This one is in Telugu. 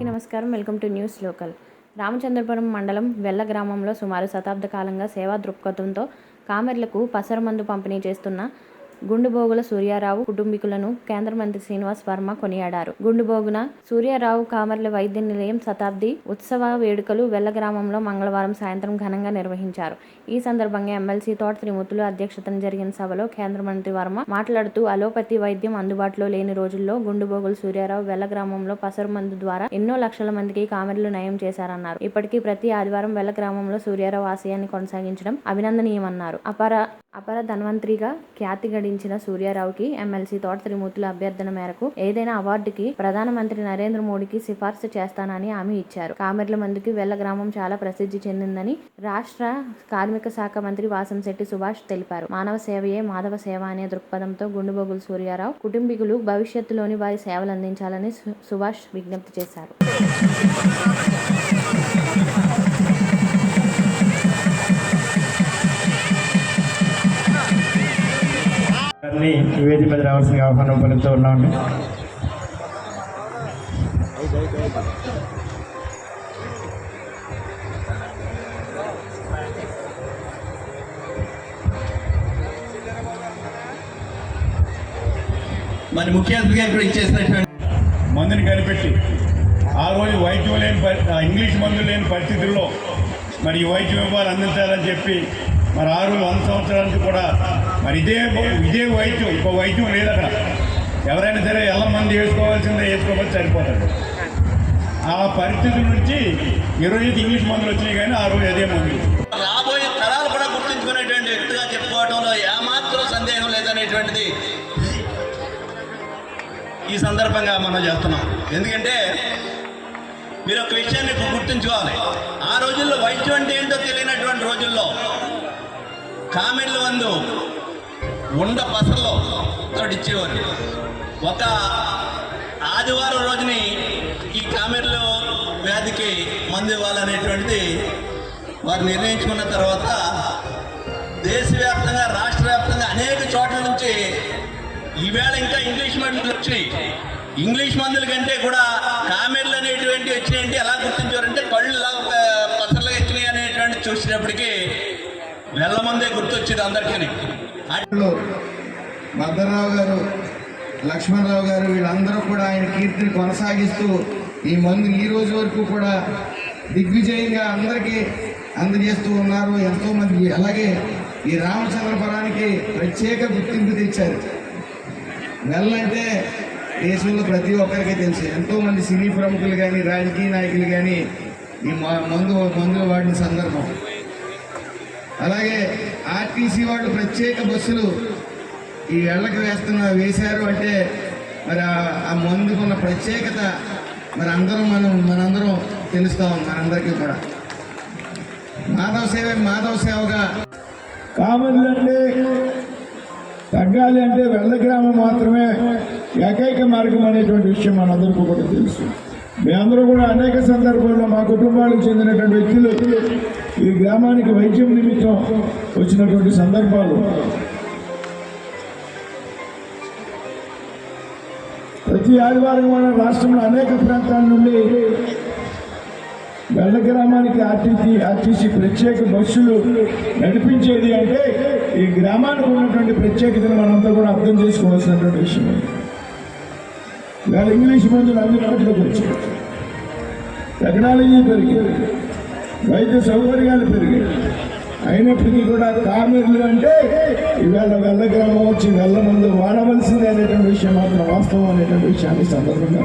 నమస్కారం. Welcome to news local. Ramachandrapuram మండలం వెల్ల గ్రామంలో సుమారు శతాబ్ద కాలంగా సేవా దృక్పథంతో కామెర్లకు పసరమందు పంపిణీ చేస్తున్న గుండుబోగుల సూర్యారావు కుటుంబీకులను కేంద్ర మంత్రి శ్రీనివాస్ వర్మ కొనియాడారు. గుండుబోగున సూర్యారావు కామర్ల వైద్య నిలయం శతాబ్ది ఉత్సవ వేడుకలు వెల్ల గ్రామంలో మంగళవారం సాయంత్రం ఘనంగా నిర్వహించారు. ఈ సందర్భంగా ఎమ్మెల్సీ తోట త్రిమూర్తులు అధ్యక్షతన జరిగిన సభలో కేంద్ర మంత్రి వర్మ మాట్లాడుతూ అలోపతి వైద్యం అందుబాటులో లేని రోజుల్లో గుండుబోగులు సూర్యారావు వెల్ల గ్రామంలో పసరు మందు ద్వారా ఎన్నో లక్షల మందికి కామెర్లు నయం చేశారన్నారు. ఇప్పటికీ ప్రతి ఆదివారం వెల్ల గ్రామంలో సూర్యారావు ఆశయాన్ని కొనసాగించడం అభినందనీయమన్నారు. అపర అపర ధన్వంతరిగా ఖ్యాతి గడించిన సూర్యారావుకి ఎమ్మెల్సీ తోట త్రిమూర్తుల అభ్యర్థన మేరకు ఏదైనా అవార్డుకి ప్రధానమంత్రి నరేంద్ర మోడీకి సిఫార్సు చేస్తానని హామీ ఇచ్చారు. కామెర్ల మందుకి వెల్ల గ్రామం చాలా ప్రసిద్ధి చెందిందని రాష్ట్ర కార్మిక శాఖ మంత్రి వాసంశెట్టి సుభాష్ తెలిపారు. మానవ సేవయే మాధవ సేవ అనే దృక్పథంతో గుండుబొగులు సూర్యారావు కుటుంబీకులు భవిష్యత్తులోని వారి సేవలు అందించాలని సు- సుభాష్ విజ్ఞప్తి చేశారు. గారిని ఈ వేదిక మీద రావాల్సిన ఆహ్వానం పలుకుతూ ఉన్నాను మరి ముఖ్య అతిథిగా ఇప్పుడు ఇచ్చేసినటువంటి మందుని కనిపెట్టి ఆ రోజు వైద్యం లేని ఇంగ్లీష్ మందులు లేని పరిస్థితుల్లో మరి ఈ వైద్యం ఇవ్వాలి అందించాలని చెప్పి మరి ఆరు వంద సంవత్సరానికి కూడా మరి ఇదే ఇదే వైద్యం ఇంకో వైద్యం లేదట. ఎవరైనా సరే ఎలా మంది వేసుకోవాల్సిందే వేసుకోవాల్సి సరిపోతాడు ఆ పరిస్థితి నుంచి ఈరోజు ఇంగ్లీష్ మందులు వచ్చినాయి కానీ ఆ రోజు అదే మందులు రాబోయే తరాలు కూడా గుర్తుంచుకునేటువంటి వ్యక్తిగా చెప్పుకోవడంలో ఏమాత్రం సందేహం లేదనేటువంటిది ఈ సందర్భంగా మనం చేస్తున్నాం. ఎందుకంటే మీరు ఒక విషయాన్ని గుర్తుంచుకోవాలి. ఆ రోజుల్లో వైద్యం అంటే ఏంటో తెలియనటువంటి రోజుల్లో కామెర్ల మందు ఉండ పసల్లో తోటి ఇచ్చేవారు. ఒక ఆదివారం రోజుని ఈ కామెర్లు వ్యాధికి మందు ఇవ్వాలనేటువంటిది వారు నిర్ణయించుకున్న తర్వాత దేశవ్యాప్తంగా రాష్ట్ర వ్యాప్తంగా అనేక చోట్ల నుంచి ఈవేళ ఇంకా ఇంగ్లీష్ మందులు వచ్చినాయి. ఇంగ్లీష్ మందుల కంటే కూడా కామెర్లు అనేటువంటి వచ్చినాయంటే ఎలా గుర్తించారంటే కళ్ళు ఎలా పసర్లుగా వచ్చినాయి అనేటువంటి చూసినప్పటికీ వెళ్ళమందే మందే గుర్తొచ్చేది అందరికీ. భద్రరావు గారు లక్ష్మణరావు గారు వీళ్ళందరూ కూడా ఆయన కీర్తిని కొనసాగిస్తూ ఈ మందు ఈ రోజు వరకు కూడా దిగ్విజయంగా అందరికీ అందజేస్తూ ఉన్నారు. ఎంతోమంది అలాగే ఈ రామచంద్రపురానికి ప్రత్యేక గుర్తింపు తెచ్చారు. వెళ్ళంటే దేశంలో ప్రతి ఒక్కరికి తెలుసు. ఎంతోమంది సినీ ప్రముఖులు కానీ రాజకీయ నాయకులు కానీ ఈ మ- మందు మందులు వాడిన సందర్భం. అలాగే ఆర్టీసీ వాళ్ళు ప్రత్యేక బస్సులు ఈ వెళ్ళకి వేస్తున్న వేశారు అంటే మరి ఆ- మందుకున్న ప్రత్యేకత మరి అందరం మనం మనందరం తెలుస్తాం మనందరికీ కూడా. మాధవ సేవ మాధవ సేవగా. కామన్లు అంటే తగ్గాలి అంటే వెళ్ళ గ్రామం మాత్రమే ఏకైక మార్గం అనేటువంటి విషయం మనందరికీ కూడా తెలుసు. మేమందరూ కూడా అనేక సందర్భాల్లో మా కుటుంబాలకు చెందినటువంటి వ్యక్తులు ఈ గ్రామానికి వైద్యం నిమిత్తం వచ్చినటువంటి సందర్భాలు. ప్రతి ఆదివారం మన రాష్ట్రంలో అనేక ప్రాంతాల నుండి వెళ్ళ గ్రామానికి ఆర్టీసీ ఆర్టీసీ ప్రత్యేక బస్సులు నడిపించేది అంటే ఈ గ్రామానికి ఉన్నటువంటి ప్రత్యేకతను మనంతా కూడా అర్థం చేసుకోవాల్సినటువంటి విషయం. ఇవాళ ఇంగ్లీష్ మందులు అందుబాటులోకి వచ్చాయి టెక్నాలజీ పెరిగింది వైద్య సౌకర్యాలు పెరిగాయి అయినప్పటికీ కూడా కామెర్లు అంటే ఇవాళ వెళ్ళ గ్రామం వచ్చి వెళ్ళ మందు వాడవలసిందే అనేటువంటి విషయం మాత్రం వాస్తవం అనేటువంటి విషయాన్ని సందర్భంగా